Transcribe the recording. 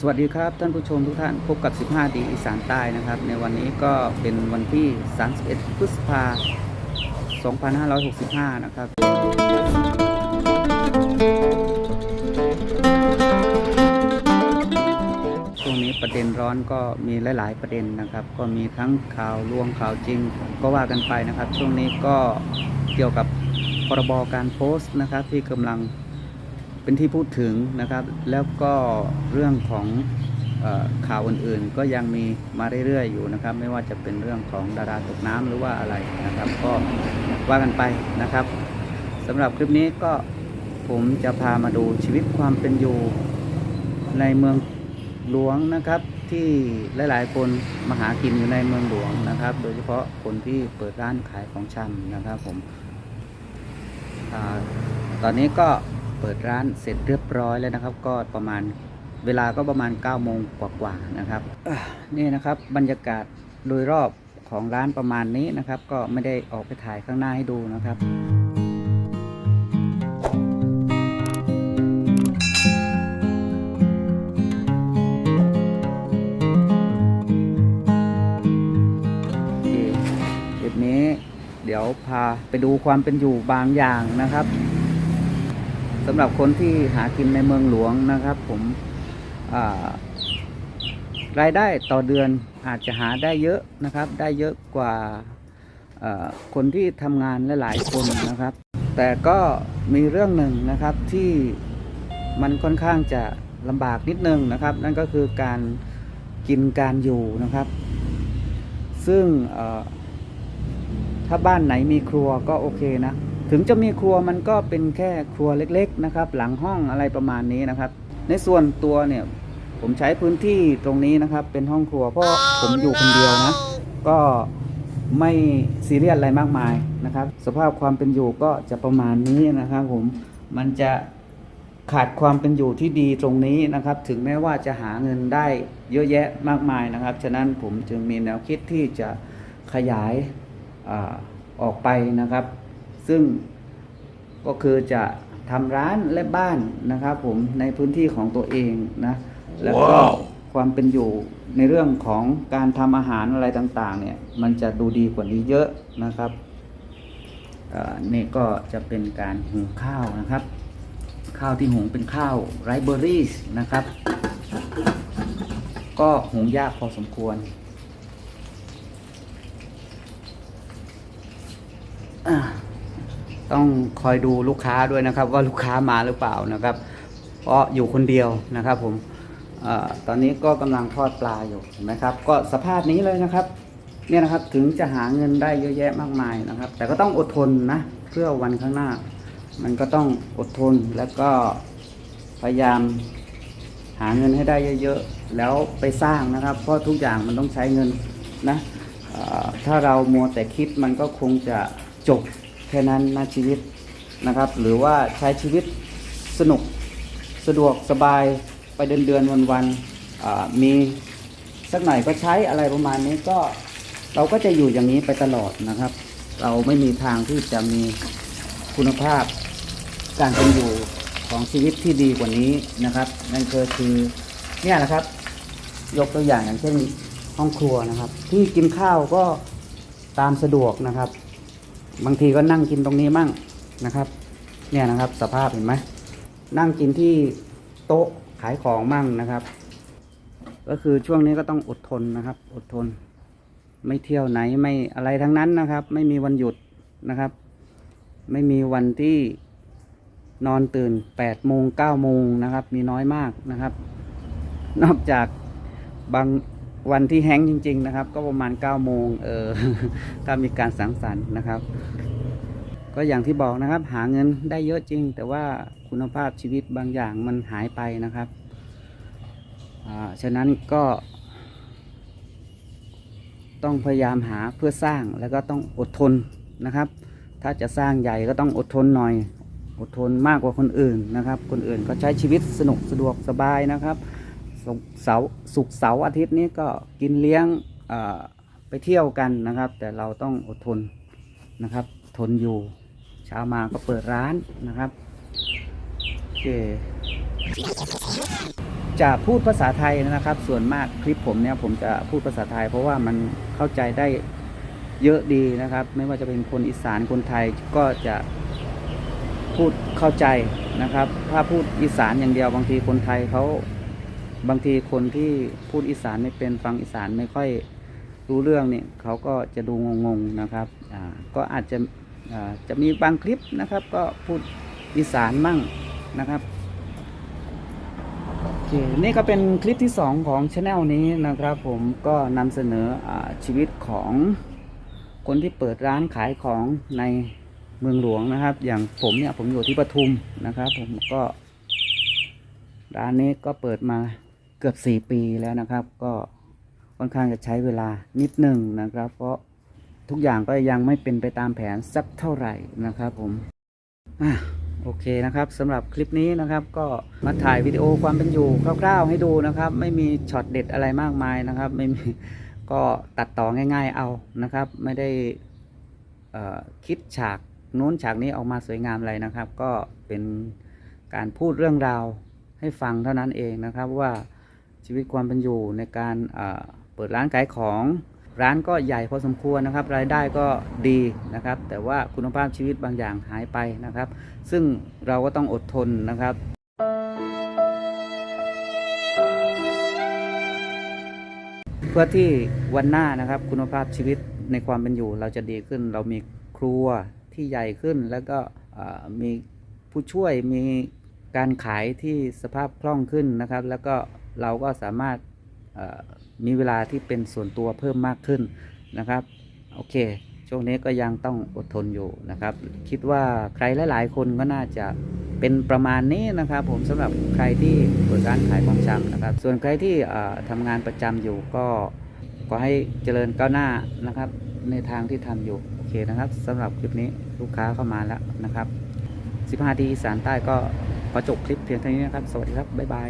สวัสดีครับท่านผู้ชมทุกท่านพบกับ 15 ดีอีสานใต้นะครับ ในวันนี้ก็เป็นวันที่ 31 พฤษภาคม 2565 นะครับช่วงนี้ประเด็นร้อนก็มีหลาย ๆ ประเด็นนะครับ ก็มีทั้งข่าวลวงข่าวจริง ก็ว่ากันไปนะครับ ช่วงนี้ก็เกี่ยวกับพรบการโพสต์นะครับที่กำลัง เป็นที่พูดถึงนะครับ แล้วก็เรื่องของอข่าวอื่นๆ ก็ยังมีมาเรื่อยๆอยู่นะครับ ไม่ว่าจะเป็นเรื่องของดาราตกน้ำหรือว่าอะไรนะครับ ก็ว่ากันไปนะครับสำหรับคลิปนี้ก็ผมจะพามาดูชีวิตความเป็นอยู่ในเมืองหลวงนะครับ ที่หลายๆ คนมาหากินอยู่ในเมืองหลวงนะครับ โดยเฉพาะคนที่เปิดร้านขายของชำนะครับผมอตอนนี้ก็ ปิดร้านเสร็จเรียบร้อยแล้วนะครับ ก็ประมาณเวลาก็ประมาณ9โมงกว่าๆนะครับนี่นะครับบรรยากาศโดยรอบของร้านประมาณนี้นะครับ ก็ไม่ได้ออกไปถ่ายข้างหน้าให้ดูนะครับเคคลิปนี้เดี๋ยวพาไปดูความเป็นอยู่บางอย่างนะครับ สำหรับคนที่หากินในเมืองหลวงนะครับ ผมรายได้ต่อเดือนอาจจะหาได้เยอะนะครับ ได้เยอะกว่าคนที่ทำงานหลายๆคนนะครับ แต่ก็มีเรื่องหนึ่งนะครับที่มันค่อนข้างจะลำบากนิดนึงนะครับ นั่นก็คือการกินการอยู่นะครับ ซึ่งถ้าบ้านไหนมีครัวก็โอเคนะ ถึงจะมีครัวมันก็เป็นแค่ครัวเล็กๆนะครับ หลังห้องอะไรประมาณนี้นะครับ ในส่วนตัวเนี่ยผมใช้พื้นที่ตรงนี้นะครับ เป็นห้องครัวเพราะผมอยู่คนเดียวนะ ก็ไม่ซีเรียสอะไรมากมายนะครับ สภาพความเป็นอยู่ก็จะประมาณนี้นะครับ ผมมันจะขาดความเป็นอยู่ที่ดีตรงนี้นะครับ ถึงแม้ว่าจะหาเงินได้เยอะแยะมากมายนะครับ ฉะนั้นผมจึงมีแนวคิดที่จะขยายอออกไปนะครับ ซึ่งก็คือจะทำร้านและบ้านนะครับผมในพื้นที่ของตัวเองนะ แล้วก็ว้าวความเป็นอยู่ในเรื่องของการทำอาหารอะไรต่างๆ เนี่ย มันจะดูดีกว่านี้เยอะนะครับอ่านี่ก็จะเป็นการหุงข้าวนะครับ ข้าวที่หุงเป็นข้าวไรเบอรี่นะครับ ก็หุงยากพอสมควรอ่า ต้องคอยดูลูกค้าด้วยนะครับ ว่าลูกค้ามาหรือเปล่านะครับ เพราะอยู่คนเดียวนะครับผมอตอนนี้ก็กำลังทอดปลาอยู่นไหมครับ ก็สภาพนี้เลยนะครับ เนี่ยนะครับถึงจะหาเงินได้เยอะแยะมากมายนะครับ แต่ก็ต้องอดทนนะเพื่อวันข้างหน้า มันก็ต้องอดทนแล้วก็พยายามหาเงินให้ได้เยอะๆแล้วไปสร้างนะครับ เพราะทุกอย่างมันต้องใช้เงินนะถ้าเรามัวแต่คิดมันก็คงจะจบ ค่นั้นนะชีวิตนะครับ หรือว่าใช้ชีวิตสนุกสะดวกสบายไปเดือนเดือนวันวันมีสักหน่อยก็ใช้อะไรประมาณนี้ก็เราก็จะอยู่อย่างนี้ไปตลอดนะครับ เราไม่มีทางที่จะมีคุณภาพการเป็นอยู่ของชีวิตที่ดีกว่านี้นะครับ นั่นก็คือเนี่ยนะครับ ยกตัวอย่างอย่างเช่นห้องครัวนะครับ ที่กินข้าวก็ตามสะดวกนะครับ บางทีก็นั่งกินตรงนี้มั่งนะครับ เนี่ยนะครับ สภาพเห็นไหมนั่งกินที่โต๊ะขายของมั่งนะครับ ก็คือช่วงนี้ก็ต้องอดทนนะครับ อดทน ไม่เที่ยวไหนไม่อะไรทั้งนั้นนะครับ ไม่มีวันหยุดนะครับ ไม่มีวันที่นอนตื่นแปดโมงเก้าโมงนะครับ มีน้อยมากนะครับ นอกจากบาง วันที่แห้งจริง ๆ นะครับ ก็ประมาณเก้าโมงเออถ้ามีการสังสรรค์นะครับ ก็อย่างที่บอกนะครับ หาเงินได้เยอะจริง แต่ว่าคุณภาพชีวิตบางอย่างมันหายไปนะครับอ่าฉะนั้นก็ ต้องพยายามหาเพื่อสร้างแล้วก็ต้องอดทนนะครับ ถ้าจะสร้างใหญ่ก็ต้องอดทนหน่อย อดทนมากกว่าคนอื่นนะครับ คนอื่นก็ใช้ชีวิตสนุกสะดวกสบายนะครับ เสาร์สุกเสาร์อาทิตย์นี้ก็กินเลี้ยงไปเที่ยวกันนะครับ แต่เราต้องอดทนนะครับ ทนอยู่เช้ามาก็เปิดร้านนะครับโอเคจะพูดภาษาไทยนะครับ ส่วนมากคลิปผมเนี่ยผมจะพูดภาษาไทย เพราะว่ามันเข้าใจได้เยอะดีนะครับ ไม่ว่าจะเป็นคนอีสานคนไทยก็จะพูดเข้าใจนะครับ ถ้าพูดอีสานอย่างเดียวบางทีคนไทยเขา บางทีคนที่พูดอีสานไม่เป็นฟังอีสานไม่ค่อยรู้เรื่องเนี่ยเขาก็จะดูงงๆนะครับอ่าก็อาจจะอ่าจะมีบางคลิปนะครับ ก็พูดอีสานมั่งนะครับโอเคนี่ก็เป็นคลิปที่ 2 ของช anel นี้นะครับ ผมก็นำเสนออชีวิตของคนที่เปิดร้านขายของในเมืองหลวงนะครับ อย่างผมเนี่ยผมอยู่ที่ปทุมนะครับ ผมก็ร้านนี้ก็เปิดมา เกือบ 4 ปีแล้วนะครับ ก็ค่อนข้างจะใช้เวลานิดหนึ่งนะครับ เพราะทุกอย่างก็ยังไม่เป็นไปตามแผนสักเท่าไหร่นะครับผมอะโอเคนะครับสำหรับคลิปนี้นะครับ ก็มาถ่ายวิดีโอความเป็นอยู่คร่าวๆให้ดูนะครับ ไม่มีช็อตเด็ดอะไรมากมายนะครับ ไม่มีก็ตัดต่อง่าย ๆเอานะครับ ไม่ได้คิดฉากนู้นฉากนี้ออกมาสวยงามอะไรนะครับ ก็เป็นการพูดเรื่องราวให้ฟังเท่านั้นเองนะครับว่า ชีวิตความเป็นอยู่ในการเปิดร้านขายของร้านก็ใหญ่พอสมควรนะครับ รายได้ก็ดีนะครับ แต่ว่าคุณภาพชีวิตบางอย่างหายไปนะครับ ซึ่งเราก็ต้องอดทนนะครับเพื่อที่วันหน้านะครับ คุณภาพชีวิตในความเป็นอยู่ เราจะดีขึ้น เรามีครัวที่ใหญ่ขึ้น แล้วก็มีผู้ช่วยมีการขายที่สภาพคล่องขึ้นนะครับ แล้วก็ เราก็สามารถมีเวลาที่เป็นส่วนตัวเพิ่มมากขึ้นนะครับ โอเค ช่วงนี้ก็ยังต้องอดทนอยู่นะครับ คิดว่าใครหลาย ๆ คนก็น่าจะเป็นประมาณนี้นะครับ ผมสำหรับใครที่เปิดร้านขายของชำนะครับ ส่วนใครที่ทำงานประจำอยู่ก็ขอให้เจริญก้าวหน้านะครับ ในทางที่ทำอยู่โอเคนะครับสำหรับคลิปนี้ลูกค้าเข้ามาแล้วนะครับ15ทีอีสานใต้ก็ขอจบคลิปเพียงเท่านี้นะครับ สวัสดีครับบ๊ายบาย